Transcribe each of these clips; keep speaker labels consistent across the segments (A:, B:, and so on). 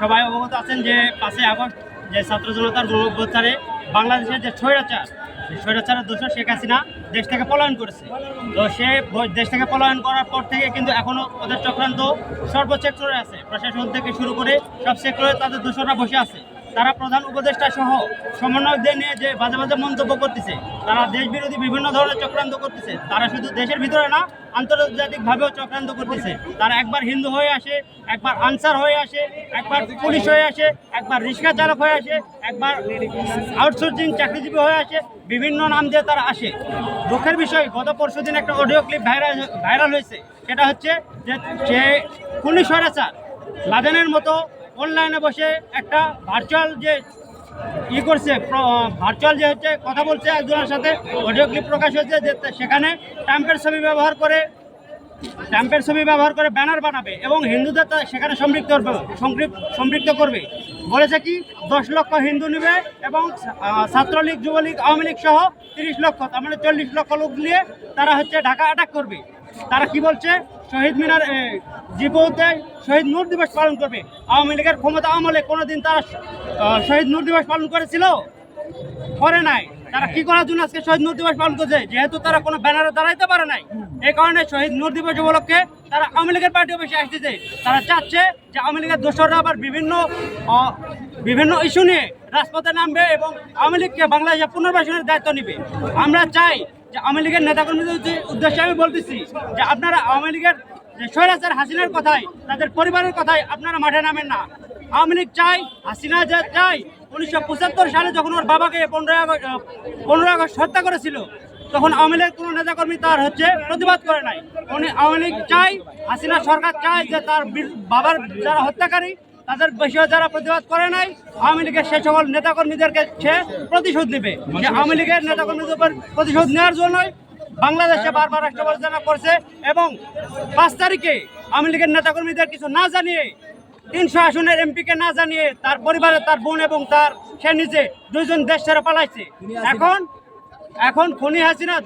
A: সবাই অবগত আছেন যে পাঁচই আগস্ট যে ছাত্র জনতার প্রচারে বাংলাদেশের যে স্বৈরাচার স্বৈরাচারের দোষর শেখ হাসিনা দেশ থেকে পলায়ন করেছে। তো সে দেশ থেকে পলায়ন করার পর থেকে কিন্তু এখনও ওদের চক্রান্ত সর্ব সেক্টরে আছে। প্রশাসন থেকে শুরু করে সব সেক্টরে তাদের দোষরা বসে আছে। তারা প্রধান উপদেষ্টা সহ সমন্বয়কদের নিয়ে যে বাজে বাজে মন্তব্য করতেছে, তারা দেশ বিরোধী বিভিন্ন ধরনের চক্রান্ত করতেছে, তারা শুধু দেশের ভিতরে না, আন্তর্জাতিকভাবেও চক্রান্ত করতেছে। তারা একবার হিন্দু হয়ে আসে, একবার আনসার হয়ে আসে, একবার পুলিশ হয়ে আসে, একবার রিক্সা চালক হয়ে আসে, একবার আউটসোর্সিং চাকরিজীবী হয়ে আসে, বিভিন্ন নাম দিয়ে তারা আসে। দুঃখের বিষয়, গত পরশু দিন একটা অডিও ক্লিপ ভাইরাল ভাইরাল হয়েছে। সেটা হচ্ছে যে সে খুনি স্বৈরাচার, লাদেনের মতো অনলাইনে বসে একটা ভার্চুয়াল যে ই করছে ভার্চুয়াল যে হচ্ছে কথা বলছে একজনের সাথে অডিও ক্লিপ প্রকাশ হয়েছে যে সেখানে ট্যাম্পের ছবি ব্যবহার করে ট্যাম্পের ছবি ব্যবহার করে ব্যানার বানাবে এবং হিন্দুদের সেখানে সম্পৃক্ত সম্পৃক্ত করবে। বলেছে কি, দশ লক্ষ হিন্দু নেবে এবং ছাত্রলীগ, যুবলীগ, আওয়ামী লীগ সহ তিরিশ লক্ষ, তার মানে চল্লিশ লক্ষ লোক নিয়ে তারা হচ্ছে ঢাকা অ্যাটাক করবে। তারা কি বলছে? শহীদ মিনার এ, জিপোতে শহীদ নূর দিবস পালন করবে। আওয়ামী লীগের ক্ষমতা আমলে কোনোদিন তারা শহীদ নূর দিবস পালন করেছিল? করে নাই। তারা কি করার জন্য আজকে শহীদ নূর দিবস পালন করছে? যেহেতু তারা কোনো ব্যানারে দাঁড়াইতে পারে নাই। এই কারণে শহীদ নূর দিবস উপলক্ষে তারা আওয়ামী লীগের পার্টি অফিসে আসতেছে। তারা চাচ্ছে যে আওয়ামী লীগের দোসররা আবার বিভিন্ন বিভিন্ন ইস্যু নিয়ে রাজপথে নামবে এবং আওয়ামী লীগকে বাংলাদেশে পুনর্বাসনের দায়িত্ব নিবে। আমরা চাই যে আওয়ামী লীগের নেতাকর্মীদের উদ্দে- উদ্দেশ্যে আমি বলতেছি যে আপনারা আওয়ামী লীগের যে স্বৈরাচার হাসিনার কথাই তাদের পরিবারের কথাই আপনারা মাঠে নামেন না। আওয়ামী লীগ চাই হাসিনা যে চাই উনিশশো পঁচাত্তর সালে যখন ওর বাবাকে পনেরোই আগস্ট পনেরোই আগস্ট হত্যা করেছিল, তখন আওয়ামী লীগের কোনো নেতাকর্মী তার হচ্ছে প্রতিবাদ করে নাই। উনি আওয়ামী লীগ চাই হাসিনা সরকার চায় যে তার বাবার যারা হত্যাকারী তাদের বিষয়ে যারা প্রতিবাদ করে নাই, আওয়ামী লীগের সে সকল নেতাকর্মীদেরকে সে প্রতিশোধ নেবে। যে আওয়ামী লীগের নেতাকর্মীদের উপর প্রতিশোধ নেওয়ার জন্যই বাংলাদেশে বারবার রাষ্ট্র পরিচালনা করছে এবং পাঁচ তারিখে আওয়ামী লীগের নেতাকর্মীদের কিছু না জানিয়ে, তিনশো আসনের এমপিকে না জানিয়ে তার পরিবারে তার বোন এবং তার সে নিজে দুইজন দেশ ছেড়ে পালাইছে। এখন এখন খনি হাসিনা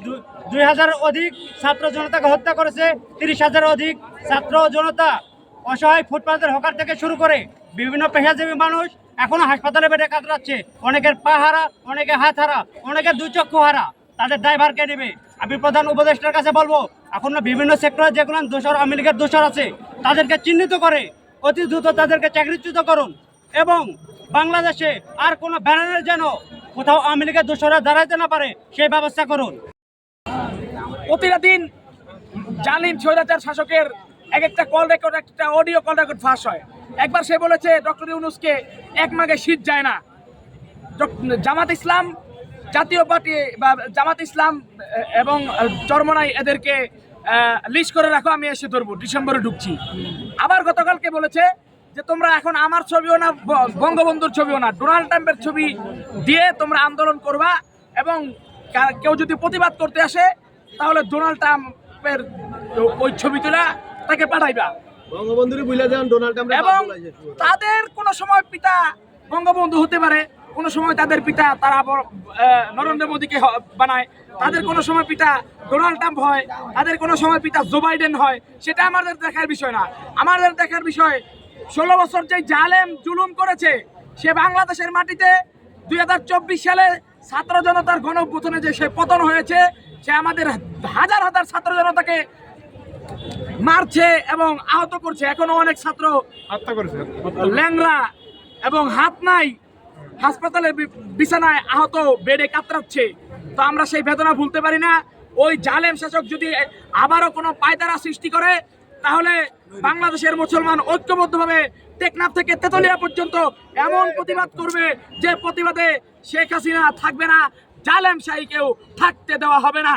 A: দুই হাজার অধিক ছাত্র জনতাকে হত্যা করেছে, তিরিশ হাজার অধিক ছাত্র জনতা অসহায় ফুটপাতের হকার থেকে শুরু করে বিভিন্ন পেশাজীবী মানুষ এখনও হাসপাতালে বেডে কাতরাচ্ছে। অনেকের পা হারা, অনেকে হাত হারা, অনেকের দুই চক্ষু হারা। তাদের ড্রাইভার কে নেবে? আমি প্রধান উপদেষ্টার কাছে বলব, এখন বিভিন্ন সেক্টরে যেগুলো দোষর, আওয়ামী লীগের দোষর আছে, তাদেরকে চিহ্নিত করে অতি দ্রুত তাদেরকে চাকরিচ্যুত করুন। এবং বাংলাদেশে আর কোনো ব্যানারের যেন কোথাও আওয়ামী লীগের দোষরা দাঁড়াইতে না পারে, সেই ব্যবস্থা করুন।
B: প্রতিটা দিন জালিম স্বৈরাচার শাসকের এক একটা কল রেকর্ড একটা অডিও কল রেকর্ড ফাঁস হয়। একবার সে বলেছে, ডক্টর ইউনুসকে এক মাগে শীত যায় না। জামাত ইসলাম, জাতীয় পার্টি বা জামাত ইসলাম এবং চরমনাই এদেরকে লিস্ট করে রাখো, আমি এসে ধরবো, ডিসেম্বরে ঢুকছি। আবার গতকালকে বলেছে যে, তোমরা এখন আমার ছবিও না বঙ্গবন্ধুর ছবিও না, ডোনাল্ড ট্রাম্পের ছবি দিয়ে তোমরা আন্দোলন করবা এবং কেউ যদি প্রতিবাদ করতে আসে, তাহলে ডোনাল্ড ট্রাম্পের ওই ছবি তোলা তাকে পাঠাইবা।
C: বঙ্গবন্ধুরই বুঝলে যান ডোনাল্ড
B: এবং তাদের কোনো সময় পিতা বঙ্গবন্ধু হতে পারে কোনো সময় তাদের পিতা তারা নরেন্দ্র মোদীকে বানায়। তাদের কোনো সময় পিতা ডোনাল্ড ট্রাম্প হয় তাদের কোনো সময় পিতা জো বাইডেন হয় সেটা আমাদের দেখার বিষয় না। আমাদের দেখার বিষয় ষোলো বছর যে জালেম জুলুম করেছে সে বাংলাদেশের মাটিতে দুই হাজার চব্বিশ সালে ছাত্র জনতার গণ যে সে পতন হয়েছে সে আমাদের হাজার হাজার ছাত্র জনতাকে মারছে এবং আহত করছে। এখনও অনেক ছাত্র
C: হত্যা করেছে।
B: ল্যাংরা এবং হাত নাই হাসপাতালে বিছানায় আহত বেডে কাতরাচ্ছে। তো আমরা সেই বেদনা ভুলতে পারি না। ওই জালেম শাসক যদি আবারও কোনো পায়তারা সৃষ্টি করে তাহলে বাংলাদেশের মুসলমান ঐক্যবদ্ধভাবে টেকনাফ থেকে তেতুলিয়া পর্যন্ত এমন প্রতিবাদ করবে যে প্রতিবাদে শেখ হাসিনা থাকবে না জালেম শাহীকেও থাকতে দেওয়া হবে না।